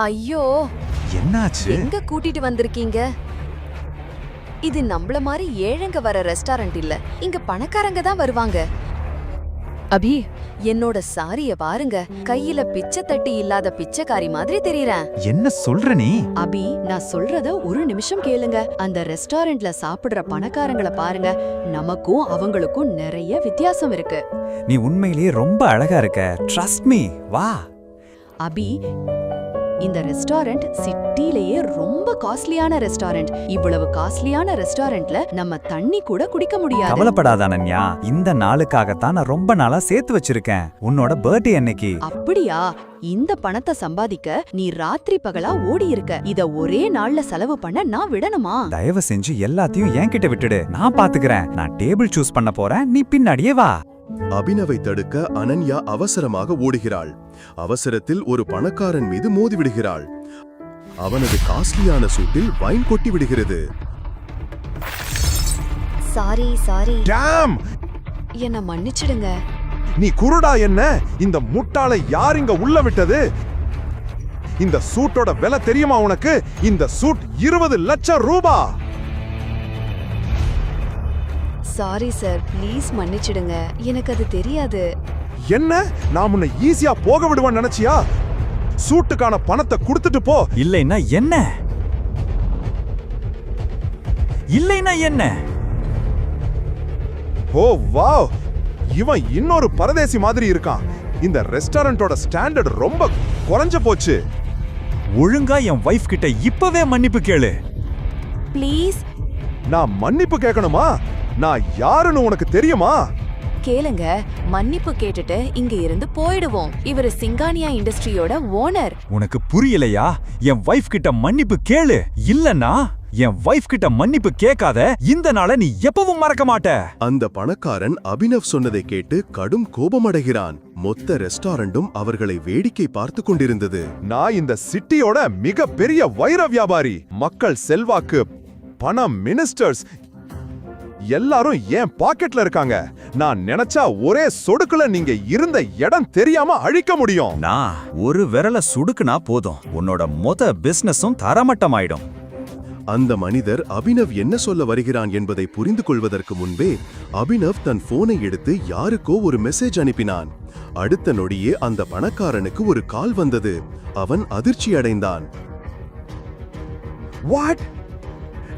ஐயோ. என்னாச்சு? எங்க கூட்டிட்டு வந்திருக்கீங்க? இது நம்மள மாதிரி ஏழைங்க வர ரெஸ்டாரண்ட் இல்ல. இங்க பணக்காரங்க தான் வருவாங்க. அபி என்னோட சாரிய பாருங்க. கையில பிச்சை தட்டி இல்லாத பிச்சைக்காரி மாதிரி தெரியறேன். என்ன சொல்ற நீ? அபி நான் சொல்றத ஒரு நிமிஷம் கேளுங்க. அந்த ரெஸ்டாரண்ட்ல சாப்பிடுற பணக்காரங்கள பாருங்க. நமக்கும் அவங்களுக்கும் நிறைய வித்தியாசம் இருக்கு. நீ உண்மையிலேயே ரொம்ப அழகா இருக்க. ட்ரஸ்ட் மீ வா. அபி இந்த ரெஸ்டாரண்ட் சிட்டிலேயே ரொம்ப காஸ்ட்லியான ரெஸ்டாரண்ட். இவ்வளவு காஸ்ட்லியான ரெஸ்டாரண்ட்ல நம்ம தண்ணி கூட குடிக்க முடியாது. கவலைப்படாத அனன்யா இந்த நாளுக்காகத்தான் நான் ரொம்ப நாளா சேர்த்து வச்சிருக்கேன். உன்னோட பர்த்டே அன்னைக்கு. அப்படியா? இந்த பணத்தை சம்பாதிக்க நீ ராத்திரி பகலா ஓடி இருக்க இத ஒரே நாள்ல செலவு பண்ண நான் விடணுமா? தயவு செஞ்சு எல்லாத்தையும் என்கிட்ட விட்டுடு. நான் பாத்துக்கிறேன். நான் டேபிள் சூஸ் பண்ண போறேன். நீ பின்னாடியே வா. அபினவை தடுக்க அனன்யா அவசரமாக ஓடுகிறாள். அவசரத்தில் ஒரு பணக்காரன் மீது மோதிவிடுகிறாள். அவனது காஸ்ட்லியான சூட்டில் வைன் கொட்டி விடுகிறது சாரி சாரி. டாம் என்ன மன்னிச்சிடுங்க. நீ குருடா என்ன? இந்த முட்டாளை யார் இங்க உள்ள விட்டது? இந்த சூட்டோட விலை தெரியுமா உனக்கு? இந்த சூட் இருபது லட்சம் ரூபா! சாரி சார் ப்ளீஸ் மன்னிச்சிடுங்க. எனக்கு அது தெரியாது. என்ன? நான் உன்னை ஈஸியா போக விடுவேன்னு நினைச்சியா? சூட்டுக்கான பணத்தை கொடுத்துட்டு போ. இல்லைன்னா என்ன? இல்லைன்னா என்ன? Oh wow. இவன் இன்னொரு பரதேசி மாதிரி இருக்கான். இந்த ரெஸ்டாரண்டோட ஸ்டாண்டர்ட் ரொம்ப குறைஞ்சு போச்சு. ஒழுங்கா என் வைஃப் கிட்ட இப்பவே மன்னிப்பு கேளு. ப்ளீஸ் நான் மன்னிப்பு கேட்கணுமா? நான் யாருன்னு உனக்கு தெரியுமா? கேளுங்க. மன்னிப்பு கேட்டுட்டு இங்க இருந்து போயிடுவோம். இவரு சிங்கானியா இண்டஸ்ட்ரியோட ஓனர். உனக்கு புரியலையா? என் வைஃப் கிட்ட மன்னிப்பு கேளு. இல்லன்னா என் வைஃப் கிட்ட மன்னிப்பு கேட்காத இந்த நாளை நீ எப்பவும் மறக்க மாட்ட. அந்த பணக்காரன் அபினவ் சொன்னதை கேட்டு கடும் கோபமடைகிறான். மொத்த ரெஸ்டாரண்டும் அவர்களை வேடிக்கை பார்த்து கொண்டிருந்தது. நான் இந்த சிட்டியோட மிக பெரிய வைர வியாபாரி. மக்கள் செல்வாக்கு பணம் மினிஸ்டர்ஸ் எல்லாரும் என் பாக்கெட்ல இருக்காங்க? நான் நினைச்சா ஒரே சொடுக்குல நீங்க இருந்த இடம் தெரியாம அழிக்க முடியும். நான் ஒரு விரல சுடுக்குனா போதும். உன்னோட மொத பிசினஸும் தரமட்டமாயிடும். அந்த மனிதர் அபினவ் என்ன சொல்ல வருகிறான் என்பதை புரிந்து கொள்வதற்கு முன்பே அபினவ் தன் போனை எடுத்து யாருக்கோ ஒரு மெசேஜ் அனுப்பினான். அடுத்த நொடியே அந்த பணக்காரனுக்கு ஒரு கால் வந்தது. அவன் அதிர்ச்சி அடைந்தான். வாட்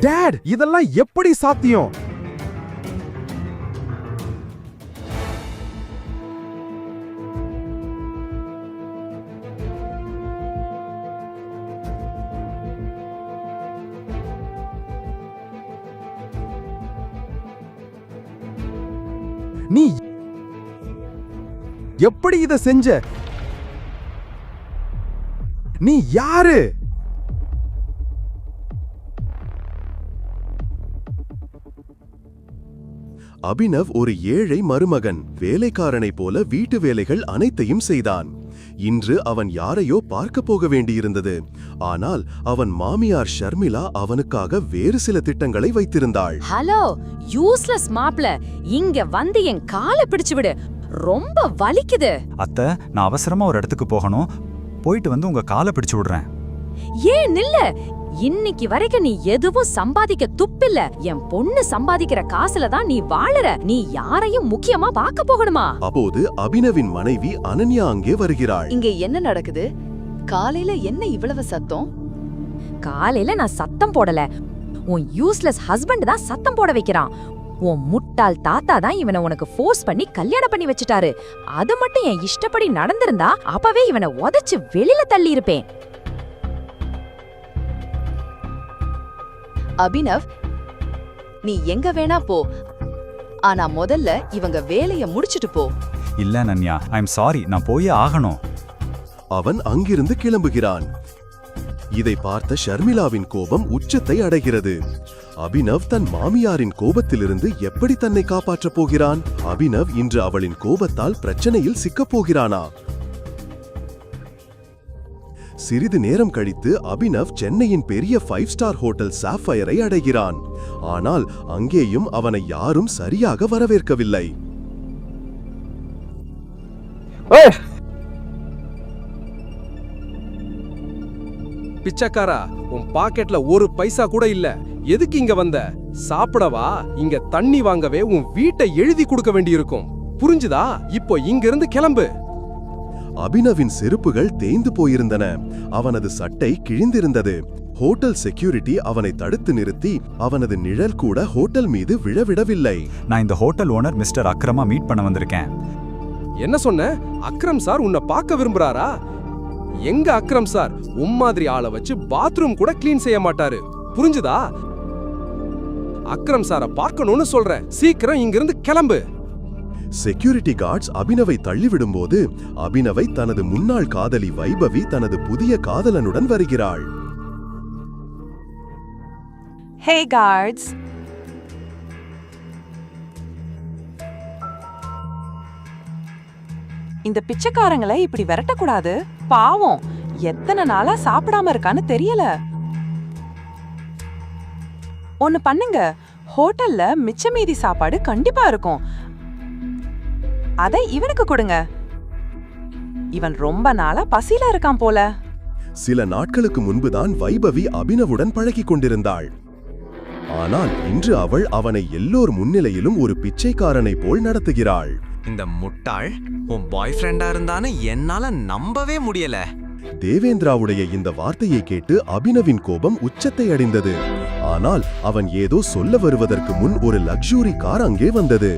டேட் இதெல்லாம் எப்படி சாத்தியம்? நீ எப்படி இத செஞ்ச? நீ யாரு? அபினவ் ஒரு ஏழை மருமகன் வேலைக்காரனை போல வீட்டு வேலைகள் அனைத்தையும் செய்தான். இன்று அவன் யாரையோ பார்க்க போக வேண்டியிருந்தது. ஆனால் அவன் மாமியார் ஷர்மிளா அவனுக்காக வேறு சில திட்டங்களை வைத்திருந்தாள். ஹலோ யூஸ்லெஸ் மாப்ள. இங்க வந்து என் காலை பிடிச்சு விடு. ரொம்ப வலிக்குது. அத்தை நான் அவசரமா ஒரு இடத்துக்கு போகணும். போயிட்டு வந்து உங்க காலை பிடிச்சு விடுறேன். ஏன் நில்ல? இன்னைக்கு வரைக்கும் நீ எதுவும் சம்பாதிக்க துப்பில்ல. என் பொண்ணு சம்பாதிக்கிற காசுல தான் நீ வாழற. நீ யாரையும் முக்கியமா பார்க்க போகணுமா? அப்போது அபினவின் மனைவி அனன்யா அங்கே வருகிறாள். இங்க என்ன நடக்குது? காலையில என்ன இவ்வளவு சத்தம்? காலையில நான் சத்தம் போடல. உன் யூஸ்லெஸ் ஹஸ்பண்ட் தான் சத்தம் போட வைக்கிறான். உன் முட்டாள் தாத்தா தான் இவனை உனக்கு ஃபோர்ஸ் பண்ணி கல்யாணம் பண்ணி வச்சுட்டாரு. அது மட்டும் என் இஷ்டப்படி நடந்திருந்தா அப்பவே இவனை உதைச்சு வெளியில தள்ளி இருப்பேன் அபினவ் நீ எங்க வேணா போ. ஆனா முதல்ல இவங்க வேலைய முடிச்சிட்டு போ. இல்ல நன்யா ஐ எம் சாரி நான் போயே ஆகணும். அவன் அங்கிருந்து கிளம்புகிறான். இதை பார்த்த ஷர்மிளாவின் கோபம் உச்சத்தை அடைகிறது. அபினவ் தன் மாமியாரின் கோபத்திலிருந்து எப்படி தன்னை காப்பாற்றப் போகிறான்? அபினவ் இன்று அவளின் கோபத்தால் பிரச்சனையில் சிக்கப் போகிறானா? சிறிது நேரம் கழித்து அபினவ் சென்னையின் பெரிய ஃபைவ் ஸ்டார் ஹோட்டல் சாஃபயரை அடைகிறான். ஆனால் அங்கேயும் அவனை யாரும் சரியாக வரவேற்கவில்லை. பிச்சைக்காரா உன் பாக்கெட்ல ஒரு பைசா கூட இல்ல. எதுக்கு இங்க வந்த? சாப்பிடவா? இங்க தண்ணி வாங்கவே உன் வீட்டை எழுதி கொடுக்க வேண்டியிருக்கும். புரிஞ்சுதா? இப்போ இங்க இருந்து கிளம்பு. அபினவின் செருப்புகள் தேய்ந்து போயிருந்தன. அவனது சட்டை கிழிந்திருந்தது. ஹோட்டல் செக்யூரிட்டி அவனை தடுத்து நிறுத்தி அவனது நிழல் கூட ஹோட்டல் மீது விழவிடவில்லை. நான் இந்த ஹோட்டல் ஓனர் மிஸ்டர் அக்ரமா மீட் பண்ண வந்திருக்கேன். என்ன சொன்ன? அக்ரம் சார் உன்னை பார்க்க விரும்புறாரா? எங்க அக்ரம் சார்? உன் மாதிரி ஆளை வச்சு பாத்ரூம் கூட க்ளீன் செய்ய மாட்டாரு. புரிஞ்சுதா? அக்ரம் சாரை பார்க்கணும்னு சொல்றேன். சீக்கிரம் இங்கிருந்து கிளம்பு. செக்யூரிட்டி கார்ட்ஸ் அபினவை தள்ளிவிடும்போது அபினவை தனது முன்னாள் காதலி வைபவி தனது புதிய காதலனுடன் வருகிறாள். இந்த பிச்சைக்காரங்களை இப்படி விரட்டக்கூடாது. பாவம். எத்தனை நாளா சாப்பிடாம இருக்கான்னு தெரியல. ஒன்னு பண்ணுங்க. ஹோட்டல்ல மிச்ச மீதி சாப்பாடு கண்டிப்பா இருக்கும். அதை இவனுக்கு கொடுங்க. இவன் ரொம்ப நாளா பசியில இருக்கான் போல. சில நாட்களுக்கு முன்புதான் வைபவி அபினவுடன் பழகிக் கொண்டிருந்தாள். ஆனால் இன்று அவள் அவனை எல்லோர் முன்னிலையிலும் ஒரு பிச்சைக்காரனைப் போல் நடத்துகிறாள். இந்த முட்டாள் உன் பாய் ஃப்ரெண்டா இருந்தான்னு என்னால நம்பவே முடியல. தேவேந்திராவுடைய இந்த வார்த்தையை கேட்டு அபினவின் கோபம் உச்சத்தை அடைந்தது. ஆனால் அவன் ஏதோ சொல்ல வருவதற்கு முன் ஒரு லக்ஸூரி கார் அங்கே வந்தது.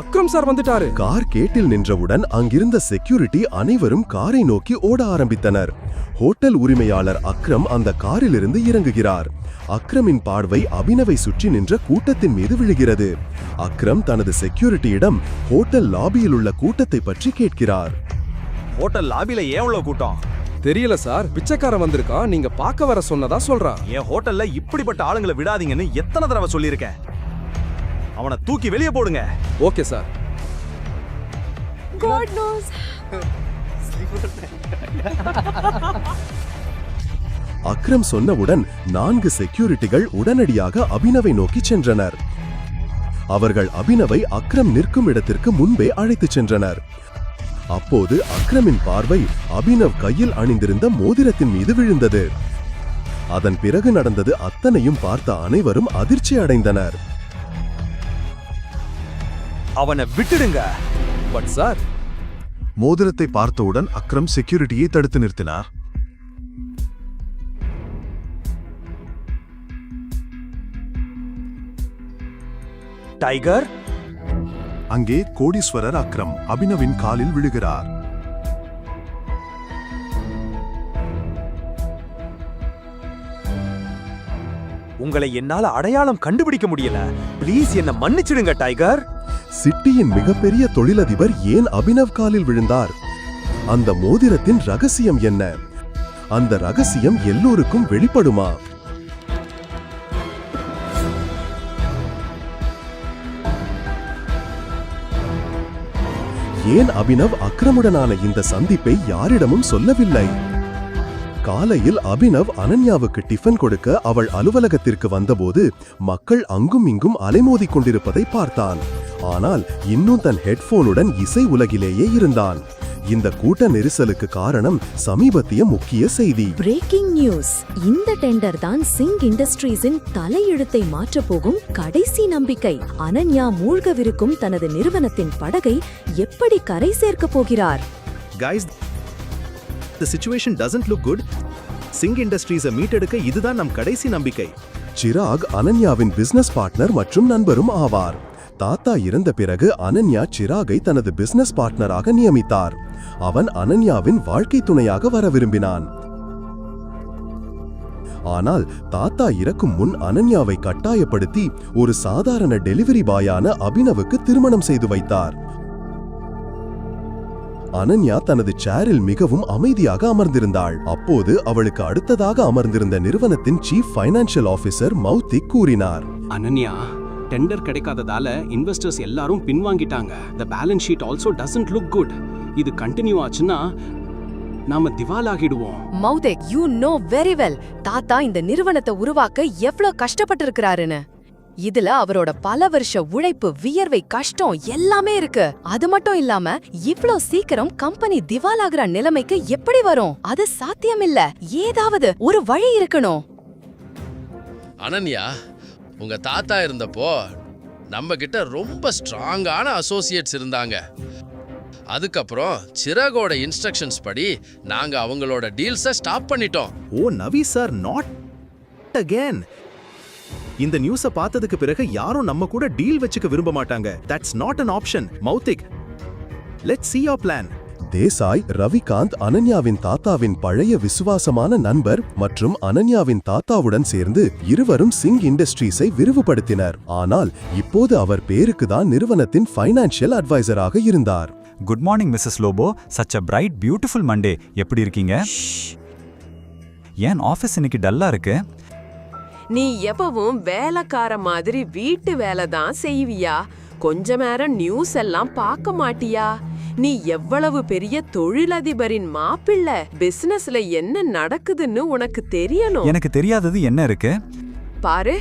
அக்ரம் சார் வந்துட்டாரு. கார் கேட்டில் நின்றவுடன் அங்கிருந்த செக்யூரிட்டி அனைவரும் காரை நோக்கி ஓட ஆரம்பித்தனர். ஹோட்டல் உரிமையாளர் அக்ரம் அந்த காரிலிருந்து இறங்குகிறார். அக்ரமின் பார்வை அபினவை சுற்றி நின்ற கூட்டத்தின் மீது விழுகிறது. அக்ரம் தனது செக்யூரிட்டியிடம் ஹோட்டல் லாபியில் உள்ள கூட்டத்தை பற்றி கேட்கிறார். ஹோட்டல் லாபில ஏன் இவ்வளவு கூட்டம்? தெரியல சார் பிச்சைக்காரன் வந்திருக்கான் நீங்க பார்க்க வர சொன்னதா சொல்றான். என் ஹோட்டல்ல இப்படிப்பட்ட ஆளுங்களை விடாதீங்கன்னு எத்தனை தடவை சொல்லியிருக்கேன். அவனை தூக்கி வெளியே போடுங்க. Okay sir. God knows. Akram சொன்னவுடன் நான்கு செக்யூரிட்டிகள் உடனடியாக அபினவை நோக்கி சென்றனர். அவர்கள் அபினவை அக்ரம் நிற்கும் இடத்திற்கு முன்பே அழைத்துச் சென்றனர். அப்போது அக்ரமின் பார்வை அபினவ் கையில் அணிந்திருந்த மோதிரத்தின் மீது விழுந்தது. அதன் பிறகு நடந்தது அத்தனையும் பார்த்த அனைவரும் அதிர்ச்சி அடைந்தனர். அவனை விட்டுடுங்க. பட் சார் மோதிரத்தை பார்த்தவுடன் அக்ரம் செக்யூரிட்டியை தடுத்து நிறுத்தினார். டைகர் அங்கே கோடீஸ்வரர் அக்ரம் அபினவின் காலில் விழுகிறார். உங்களை என்னால அடையாளம் கண்டுபிடிக்க முடியல. ப்ளீஸ் என்ன மன்னிச்சிடுங்க டைகர் சிட்டியின் மிகப்பெரிய தொழிலதிபர் ஏன் அபினவ் காலில் விழுந்தார்? அந்த மோதிரத்தின் ரகசியம் என்ன? அந்த ரகசியம் எல்லோருக்கும் வெளிப்படுமா? ஏன் அபினவ் அக்ரமுடனான இந்த சந்திப்பை யாரிடமும் சொல்லவில்லை? காலையில் அபினவ் அனன்யாவுக்கு டிஃபன் கொடுக்க அவள் அலுவலகத்திற்கு வந்தபோது மக்கள் அங்கும் இங்கும் அலைமோதிக் கொண்டிருப்பதை பார்த்தான். ஆனால் இன்னும் தன் ஹெட்போனுடன் இசை உலகிலேயே இருந்தான். இந்த கூட்ட நெரிசலுக்கு காரணம் சமீபத்திய முக்கிய செய்தி. பிரேக்கிங் நியூஸ் இந்த டெண்டர் தான் சிங் இண்டஸ்ட்ரீஸின் தலையெழுத்தை மாற்றப் போகும் கடைசி நம்பிக்கை. அனன்யா மூழ்கவிருக்கும் தனது நிறுவனத்தின் படகை எப்படி கரை சேர்க்கப் போகிறார்? The situation doesn't look good Singh இண்டஸ்ட்ரீஸை மீட்டெடுக்க இதுதான் நம் கடைசி நம்பிக்கை. சிராக் அனன்யாவின் பிசினஸ் பார்ட்னர் மற்றும் நண்பரும் ஆவார். தாத்தா இறந்த பிறகு அனன்யா சிராகை தனது பிசினஸ் பார்ட்னராக நியமித்தார். அவன் அனன்யாவின் வாழ்க்கை துணையாக வர விரும்பினான். ஆனால் தாத்தா இறக்கும் முன் அனன்யாவை கட்டாயப்படுத்தி ஒரு சாதாரண டெலிவரி பாயான அபினவுக்கு திருமணம் செய்து வைத்தார். அனன்யா தனது சேரில் மிகவும் அமைதியாக அமர்ந்திருந்தாள். அப்போது அவளுக்கு அடுத்ததாக அமர்ந்திருந்த நிறுவனத்தின் சீஃப் ஃபைனான்சியல் ஆபீசர் மௌத்திக் கூறினார். அனன்யா டெண்டர் கிடைக்காததால இன்வெஸ்டர்ஸ் எல்லாரும் பின்வாங்கிட்டாங்க. The balance sheet also doesn't look good இது கண்டினியூ ஆச்சுன்னா நாம திவாலாகிடுவோம். Mauthik you know very well தாத்தா இந்த நிறுவனத்தை உருவாக்க எவ்ளோ கஷ்டப்பட்டு இருக்கிறாருன்னு இதுல அவரோட பல வருஷ உழைப்பு வியர்வை கஷ்டம் எல்லாமே இருக்கு. அது மட்டும் இல்லாம இவ்ளோ சீக்கிரம் கம்பெனி திவாலாகிற நிலைமைக்கு எப்படி வரும்? அது சாத்தியமில்ல. ஏதாவது ஒரு வழி இருக்கணும். அனன்யா உங்க தாத்தா இருந்தப்போ நம்ம கிட்ட ரொம்ப ஸ்ட்ராங்கான அசோசியேட்ஸ் இருந்தாங்க. அதுக்கப்புறம் சிறகோட இன்ஸ்ட்ரக்ஷன்ஸ் படி நாங்க அவங்களோட டீல்ஸை ஸ்டாப் பண்ணிட்டோம். ஓ நவி சார் நாட் அகேன் இந்த நியூஸ பார்த்ததுக்கு பிறகு யாரும் நம்ம கூட டீல் வச்சுக்க விரும்ப மாட்டாங்க. That's not an option Mauthik let's see your plan Desai Ravikant அனன்யாவின் தாத்தாவின் பழைய விசுவாசமான நண்பர் மற்றும் அனன்யாவின் தாத்தாவுடன் சேர்ந்து இருவரும் சிங் இண்டஸ்ட்ரீஸை விரிவுபடுத்தினர். ஆனால் இப்போது அவர் பேருக்கு தான் நிறுவனத்தின் ஃபைனான்சியல் அட்வைசராக இருந்தார். Good morning Mrs Lobo such a bright beautiful Monday எப்படி இருக்கீங்க? ஏன் ஆஃபீஸ் இன்னைக்கு டல்லா இருக்கு? நீ எப்பவும் வேலைக்கார மாதிரி வீட்டு வேலை தான் செய்வியா? கொஞ்ச நேரம் நியூஸ் எல்லாம் பார்க்க மாட்டியா? நீ எவ்வளவு பெரிய தொழிலதிபரின் மாப்பிள்ளை? பிசினஸ்ல என்ன நடக்குதுன்னு உனக்கு தெரியணும். எனக்கு தெரியாதது என்ன இருக்கு? பாரு.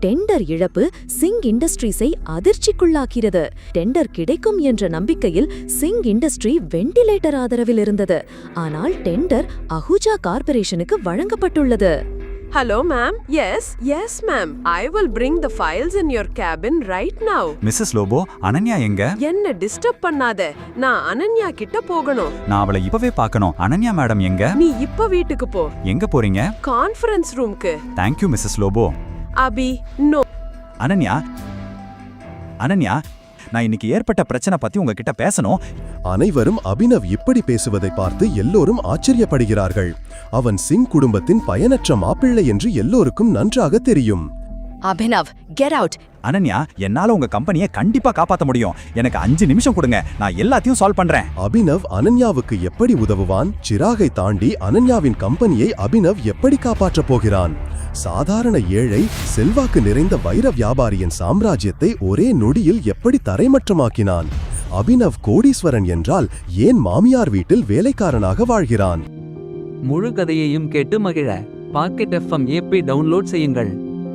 டெண்டர் இழப்பு சிங் இண்டஸ்ட்ரீஸை அதிர்ச்சிக்குள்ளாக்கிறது. டெண்டர் கிடைக்கும் என்ற நம்பிக்கையில் சிங் இண்டஸ்ட்ரி வெண்டிலேட்டர் ஆதரவில் இருந்தது. ஆனால் டெண்டர் அஹூஜா கார்ப்பரேஷனுக்கு வழங்கப்பட்டுள்ளது. Hello ma'am yes yes ma'am I will bring the files in your cabin right now Mrs Lobo Ananya எங்க? என்ன டிஸ்டர்ப் பண்ணாத. நான் அனன்யா கிட்ட போகணும். நான் அவளை இப்பவே பார்க்கணும். அனன்யா மேடம் எங்க? நீ இப்ப வீட்டுக்கு போ. எங்க போறீங்க? கான்ஃபரன்ஸ் ரூம்க்கு thank you Mrs Lobo Abhi no Ananya Ananya நான் இன்னைக்கு ஏற்பட்ட பிரச்சனை பத்தி உங்ககிட்ட பேசணும். அனைவரும் அபினவ் இப்படி பேசுவதை பார்த்து எல்லோரும் ஆச்சரியப்படுகிறார்கள். அவன் சிங் குடும்பத்தின் பயனற்ற மாப்பிள்ளை என்று எல்லோருக்கும் நன்றாக தெரியும். அபினவ் கெட் அவுட் அனன்யா என்னால உங்க கம்பெனியை கண்டிப்பா காப்பாத்த முடியும். எனக்கு அஞ்சு நிமிஷம் கொடுங்க. நான் எல்லாத்தையும் சால்வ் பண்றேன். அபினவ் அனன்யாவுக்கு எப்படி உதவுவான்? சிராகை தாண்டி அனன்யாவின் கம்பெனியை அபினவ் எப்படி காப்பாற்றப் போகிறான்? சாதாரண ஏழை செல்வாக்கு நிறைந்த வைர வியாபாரியின் சாம்ராஜ்யத்தை ஒரே நொடியில் எப்படி தரைமட்டமாக்கினான்? அபினவ் கோடீஸ்வரன் என்றால் ஏன் மாமியார் வீட்டில் வேலைக்காரனாக வாழ்கிறான்? முழு கதையையும் கேட்டு மகிழ. பாக்கெட் எஃப்எம் ஏபி டவுன்லோட் செய்யுங்கள்.